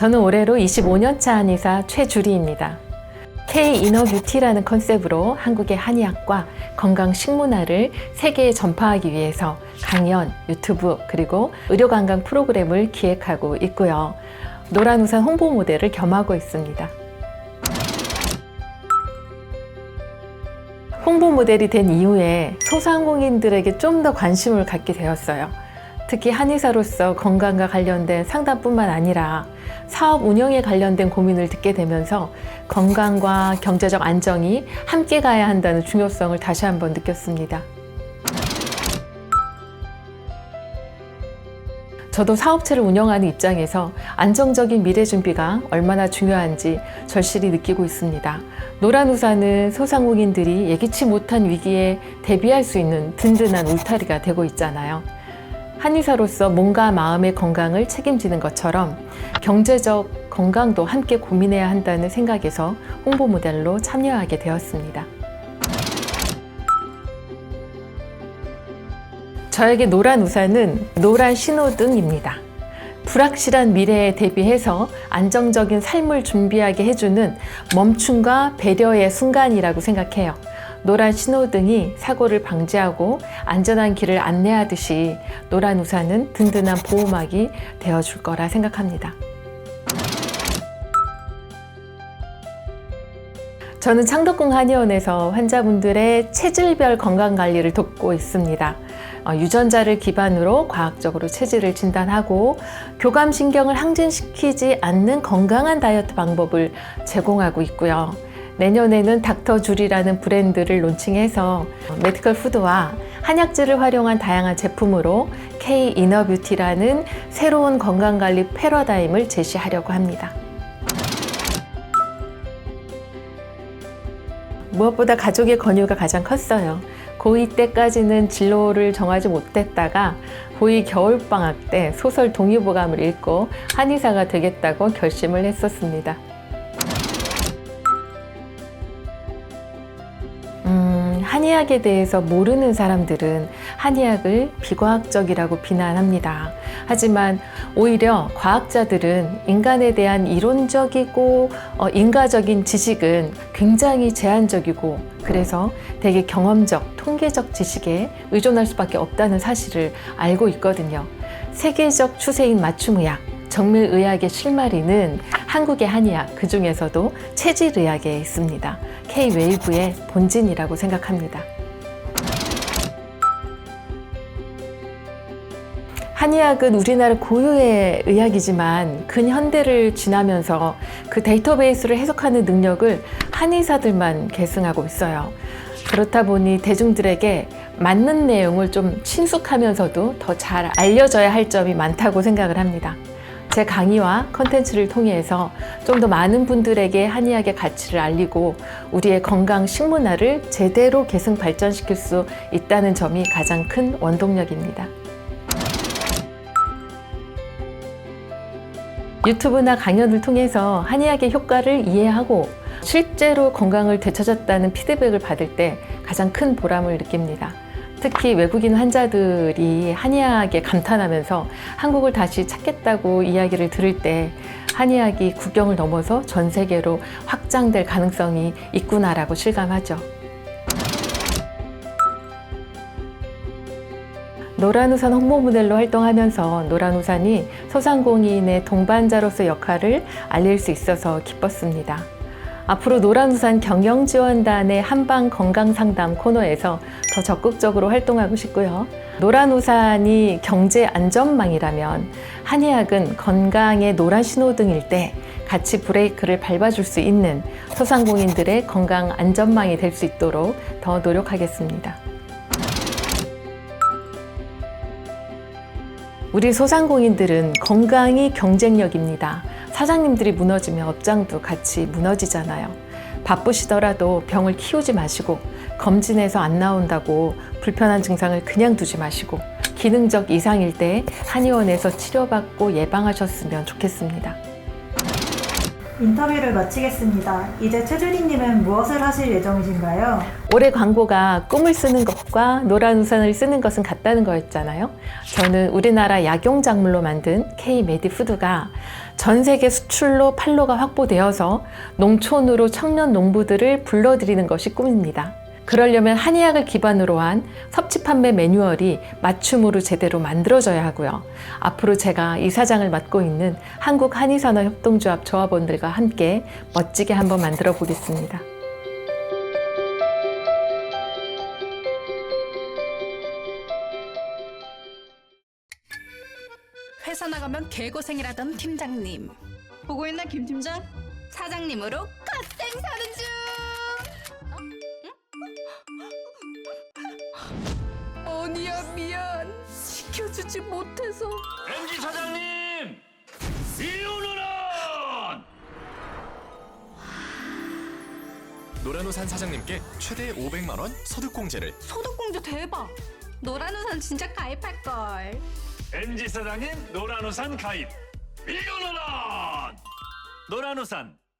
저는 올해로 25년차 한의사 최주리입니다. K 이너 뷰티라는 컨셉으로 한국의 한의학과 건강 식문화를 세계에 전파하기 위해서 강연, 유튜브, 그리고 의료 관광 프로그램을 기획하고 있고요. 노란 우산 홍보 모델을 겸하고 있습니다. 홍보 모델이 된 이후에 소상공인들에게 좀 더 관심을 갖게 되었어요. 특히 한의사로서 건강과 관련된 상담뿐만 아니라 사업 운영에 관련된 고민을 듣게 되면서 건강과 경제적 안정이 함께 가야 한다는 중요성을 다시 한번 느꼈습니다. 저도 사업체를 운영하는 입장에서 안정적인 미래 준비가 얼마나 중요한지 절실히 느끼고 있습니다. 노란 우산은 소상공인들이 예기치 못한 위기에 대비할 수 있는 든든한 울타리가 되고 있잖아요. 한의사로서 몸과 마음의 건강을 책임지는 것처럼 경제적 건강도 함께 고민해야 한다는 생각에서 홍보 모델로 참여하게 되었습니다. 저에게 노란 우산은 노란 신호등입니다. 불확실한 미래에 대비해서 안정적인 삶을 준비하게 해주는 멈춤과 배려의 순간이라고 생각해요. 노란 신호등이 사고를 방지하고 안전한 길을 안내하듯이 노란 우산은 든든한 보호막이 되어줄 거라 생각합니다. 저는 창덕궁 한의원에서 환자분들의 체질별 건강 관리를 돕고 있습니다. 어, 유전자를 기반으로 과학적으로 체질을 진단하고 교감신경을 항진시키지 않는 건강한 다이어트 방법을 제공하고 있고요. 내년에는 닥터줄이라는 브랜드를 론칭해서 메디컬 푸드와 한약재를 활용한 다양한 제품으로 K 이너뷰티라는 새로운 건강관리 패러다임을 제시하려고 합니다. 무엇보다 가족의 권유가 가장 컸어요. 고2 때까지는 진로를 정하지 못했다가 고2 겨울방학 때 소설 동의보감을 읽고 한의사가 되겠다고 결심을 했었습니다. 한의학에 대해서 모르는 사람들은 한의학을 비과학적이라고 비난합니다. 하지만 오히려 과학자들은 인간에 대한 이론적이고 어, 인과적인 지식은 굉장히 제한적이고 그래서 되게 경험적, 통계적 지식에 의존할 수밖에 없다는 사실을 알고 있거든요. 세계적 추세인 맞춤의학, 정밀의학의 실마리는 한국의 한의학, 그 중에서도 체질의학에 있습니다. K-웨이브의 본진이라고 생각합니다. 한의학은 우리나라 고유의 의학이지만 근현대를 지나면서 그 데이터베이스를 해석하는 능력을 한의사들만 계승하고 있어요. 그렇다 보니 대중들에게 맞는 내용을 좀 친숙하면서도 더 잘 알려져야 할 점이 많다고 생각을 합니다. 제 강의와 컨텐츠를 통해서 좀 더 많은 분들에게 한의학의 가치를 알리고 우리의 건강 식문화를 제대로 계승 발전시킬 수 있다는 점이 가장 큰 원동력입니다. 유튜브나 강연을 통해서 한의학의 효과를 이해하고 실제로 건강을 되찾았다는 피드백을 받을 때 가장 큰 보람을 느낍니다. 특히 외국인 환자들이 한의학에 감탄하면서 한국을 다시 찾겠다고 이야기를 들을 때 한의학이 국경을 넘어서 전 세계로 확장될 가능성이 있구나라고 실감하죠. 노란우산 홍보 모델로 활동하면서 노란우산이 소상공인의 동반자로서 역할을 알릴 수 있어서 기뻤습니다. 앞으로 노란우산 경영지원단의 한방 건강상담 코너에서 더 적극적으로 활동하고 싶고요. 노란우산이 경제 안전망이라면 한의학은 건강의 노란 신호등일 때 같이 브레이크를 밟아줄 수 있는 소상공인들의 건강 안전망이 될 수 있도록 더 노력하겠습니다. 우리 소상공인들은 건강이 경쟁력입니다. 사장님들이 무너지면 업장도 같이 무너지잖아요. 바쁘시더라도 병을 키우지 마시고 검진해서 안 나온다고 불편한 증상을 그냥 두지 마시고 기능적 이상일 때 한의원에서 치료받고 예방하셨으면 좋겠습니다. 인터뷰를 마치겠습니다. 이제 최주리님은 무엇을 하실 예정이신가요? 올해 광고가 꿈을 쓰는 것과 노란 우산을 쓰는 것은 같다는 거였잖아요. 저는 우리나라 약용 작물로 만든 K 메디푸드가 전 세계 수출로 판로가 확보되어서 농촌으로 청년 농부들을 불러들이는 것이 꿈입니다. 그러려면 한의학을 기반으로 한 섭취 판매 매뉴얼이 맞춤으로 제대로 만들어져야 하고요. 앞으로 제가 이사장을 맡고 있는 한국 한의산업 협동조합 조합원들과 함께 멋지게 한번 만들어 보겠습니다. 회사 나가면 개고생이라던 팀장님 보고 있나 김 팀장? 사장님으로 갓생 사는 중 어? 언니야 미안 지켜주지 못해서 MG 사장님! 이혼은! 노란우산 사장님께 최대 500만 원 소득공제를 소득공제 대박 노란우산 진짜 가입할 걸 MG 사장님 노란우산 가입! 이혼은! 노란우산